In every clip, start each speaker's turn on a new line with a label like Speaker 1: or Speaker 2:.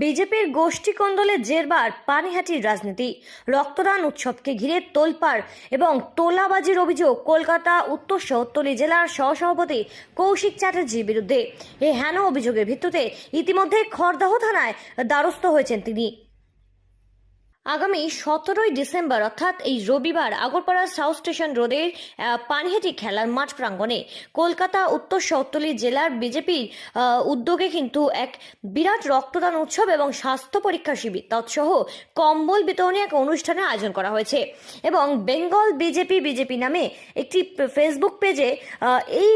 Speaker 1: বিজেপির গোষ্ঠী কন্দলে জেরবার পানিহাটির রাজনীতি। রক্তদান উৎসবকে ঘিরে তোলপাড় এবং তোলাবাজির অভিযোগ কলকাতা, উত্তর শহরতলি জেলার সহসভাপতি কৌশিক চ্যাটার্জির বিরুদ্ধে। এ হেন অভিযোগের ভিত্তিতে ইতিমধ্যে খড়দাহ থানায় দ্বারস্থ হয়েছেন তিনি। আগামী সতেরোই ডিসেম্বর, অর্থাৎ এই রবিবার, আগরপাড়া সাউথ স্টেশন রোডের পানহেটি খেলার মাঠ প্রাঙ্গণে কলকাতা, উত্তর শহরতলি জেলার বিজেপির উদ্যোগে কিন্তু এক বিরাট রক্তদান উৎসব এবং স্বাস্থ্য পরীক্ষা শিবির, তৎসহ কম্বল বিতরণী এক অনুষ্ঠানের আয়োজন করা হয়েছে। এবং বেঙ্গল বিজেপি বিজেপি নামে একটি ফেসবুক পেজে এই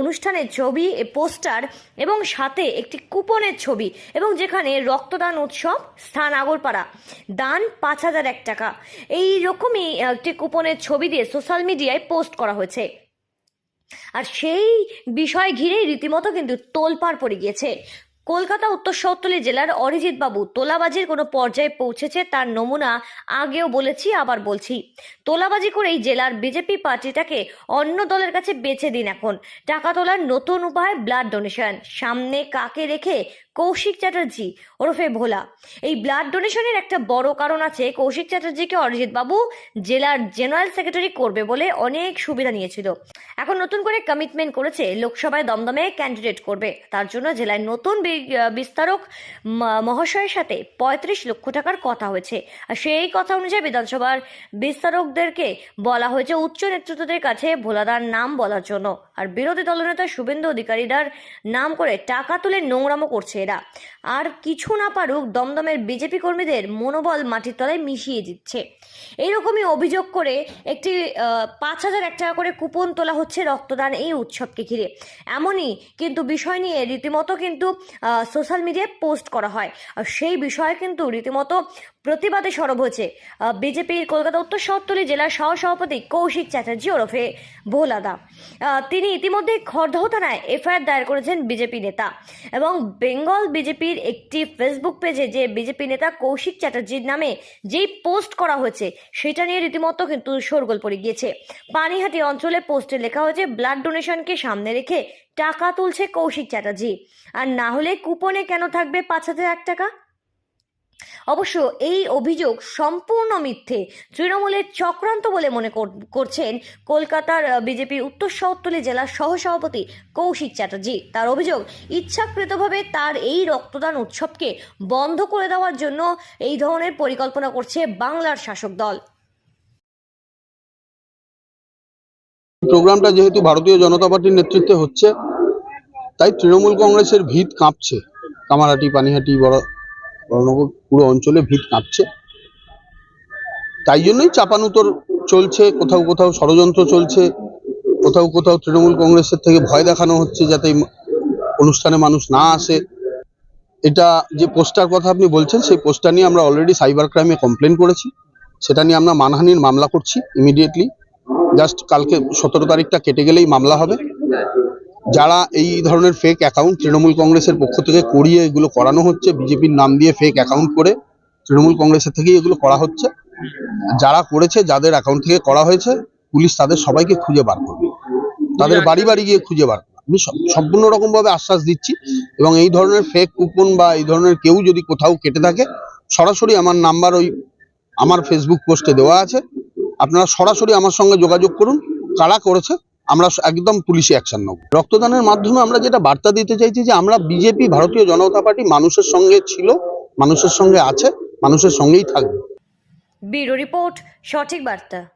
Speaker 1: অনুষ্ঠানের ছবি, পোস্টার এবং সাথে একটি কুপনের ছবি এবং যেখানে রক্তদান উৎসব স্থান আগরপাড়া। দান পাঁচ হাজার এক টাকা। এই রকমই একটি কুপনের ছবি দিয়ে সোশ্যাল মিডিয়ায় পোস্ট করা হয়েছে। আর সেই বিষয় ঘিরেই রীতিমতো কিন্তু তোলপাড় পড়ে গিয়েছে। কলকাতা, উত্তর শহরতলি জেলার অরিজিৎ বাবু তোলাবাজির কোনো পর্যায়ে পৌঁছেছে, তার নমুনা আগেও বলেছি, আবার বলছি। তোলাবাজি করে এই জেলার বিজেপি পার্টিটাকে অন্য দলের কাছে বেছে দিন এখন। টাকা তোলার নতুন উপায় ব্লাড ডোনেশন সামনে কাকে রেখে কৌশিক চ্যাটার্জি, ওরফে ভোলা। এই ব্লাড ডোনেশনের একটা বড় কারণ আছে, কৌশিক চ্যাটার্জিকে অরিজিৎ বাবু জেলার জেনারেল সেক্রেটারি করবে বলে অনেক সুবিধা নিয়েছিল। এখন নতুন করে কমিটমেন্ট করেছে, লোকসভায় দমদমে ক্যান্ডিডেট করবে। তার জন্য জেলায় নতুন বিস্তারক মহাশয়ের সাথে পঁয়ত্রিশ লক্ষ টাকার কথা হয়েছে। আর সেই কথা অনুযায়ী বিধানসভার বিস্তারকদেরকে বলা হয়েছে, উচ্চ নেতৃত্বদের কাছে ভোলাদার নাম বলার জন্য। আর বিরোধী দলনেতা শুভেন্দু অধিকারীদার নাম করে টাকা তুলে নোংরামো করছে। এরা আর কিছু না পারুক, দমদমের বিজেপি কর্মীদের মনোবল মাটির তলায় মিশিয়ে দিচ্ছে। এইরকমই অভিযোগ করে একটি পাঁচ হাজার এক টাকা করে কুপন তোলা হচ্ছে রক্তদান এই উৎসবকে ঘিরে। এমনই কিন্তু বিষয় নিয়ে রীতিমতো কিন্তু সোশ্যাল মিডিয়ায় পোস্ট করা হয়। আর সেই বিষয়ে কিন্তু রীতিমতো প্রতিবাদে সরব হয়েছে বিজেপির কলকাতা উত্তর শহরতলি জেলার সহসভাপতি কৌশিক চ্যাটার্জি ওরফে ভোলাদা। তিনি ইতিমধ্যে খড়দহ থানায় এফআইআর দায়ের করেছেন বিজেপি নেতা। এবং বেঙ্গল বিজেপির একটি ফেসবুক পেজে যে বিজেপি নেতা কৌশিক চ্যাটার্জির নামে যেই পোস্ট করা হয়েছে, সেটা নিয়ে রীতিমতো কিন্তু শোরগোল পড়ে গিয়েছে। পানিহাটি অঞ্চলে পোস্টে লেখা হয়েছে, ব্লাড ডোনেশনকে সামনে রেখে টাকা তুলছে কৌশিক চ্যাটার্জি। আর না হলে কুপনে কেন থাকবে পাঁচ হাজার এক টাকা? অবশ্য এই অভিযোগ সম্পূর্ণ মিথ্যে। তৃণমূলের চক্রান্ত বলে মনে কর- করছেন কলকাতার বিজেপির উত্তর শহরতলি জেলার সহসভাপতি কৌশিক চ্যাটার্জি। তার অভিযোগ, ইচ্ছাকৃতভাবে তার এই রক্তদান উৎসবকে বন্ধ করে দেওয়ার জন্য এই ধরনের পরিকল্পনা করছে বাংলার শাসক দল।
Speaker 2: প্রোগ্রামটা যেহেতু ভারতীয় জনতা পার্টির নেতৃত্বে হচ্ছে, তাই তৃণমূল কংগ্রেসের ভিত কাঁপছে। কামারহাটি পানিহাটি, বড় বড়নগর পুরো অঞ্চলে ভিত কাঁপছে। তাই জন্যই চাপানুতর চলছে, কোথাও কোথাও ষড়যন্ত্র চলছে, কোথাও কোথাও তৃণমূল কংগ্রেসের থেকে ভয় দেখানো হচ্ছে যাতে অনুষ্ঠানে মানুষ না আসে। এটা যে পোস্টার কথা আপনি বলছেন, সেই পোস্টার নিয়ে আমরা অলরেডি সাইবার ক্রাইমে কমপ্লেন করেছি। সেটা নিয়ে আমরা মানহানির মামলা করছি ইমিডিয়েটলি জাস্ট কালকে সতেরো তারিখটা কেটে গেলেই মামলা হবে। যারা এই ধরনের ফেক অ্যাকাউন্ট তৃণমূল কংগ্রেসের পক্ষ থেকে করিয়ে এগুলো করানো হচ্ছে, বিজেপির নাম দিয়ে ফেক অ্যাকাউন্ট করে তৃণমূল কংগ্রেসের থেকেই এগুলো করা হচ্ছে। যারা করেছে, যাদের অ্যাকাউন্ট থেকে করা হয়েছে, পুলিশ তাদের সবাইকে খুঁজে বার করবে। তাদের বাড়ি বাড়ি গিয়ে খুঁজে বার আমি সম্পূর্ণ রকম ভাবে আশ্বাস দিচ্ছি এবং এই ধরনের ফেক কুপন বা এই ধরনের কেউ যদি কোথাও কেটে থাকে, সরাসরি আমার নাম্বার ওই আমার ফেসবুক পোস্টে দেওয়া আছে। আপনারা সরাসরি আমার সঙ্গে যোগাযোগ করুন। কারা করেছে আমরা একদম পুলিশে অ্যাকশন নেব। রক্তদানের মাধ্যমে আমরা যেটা বার্তা দিতে চাইছি যে, আমরা বিজেপি, ভারতীয় জনতা পার্টি মানুষের সঙ্গে ছিল, মানুষের সঙ্গে আছে, মানুষের সঙ্গেই থাকবে।
Speaker 1: ব্যুরো রিপোর্ট, সঠিক বার্তা।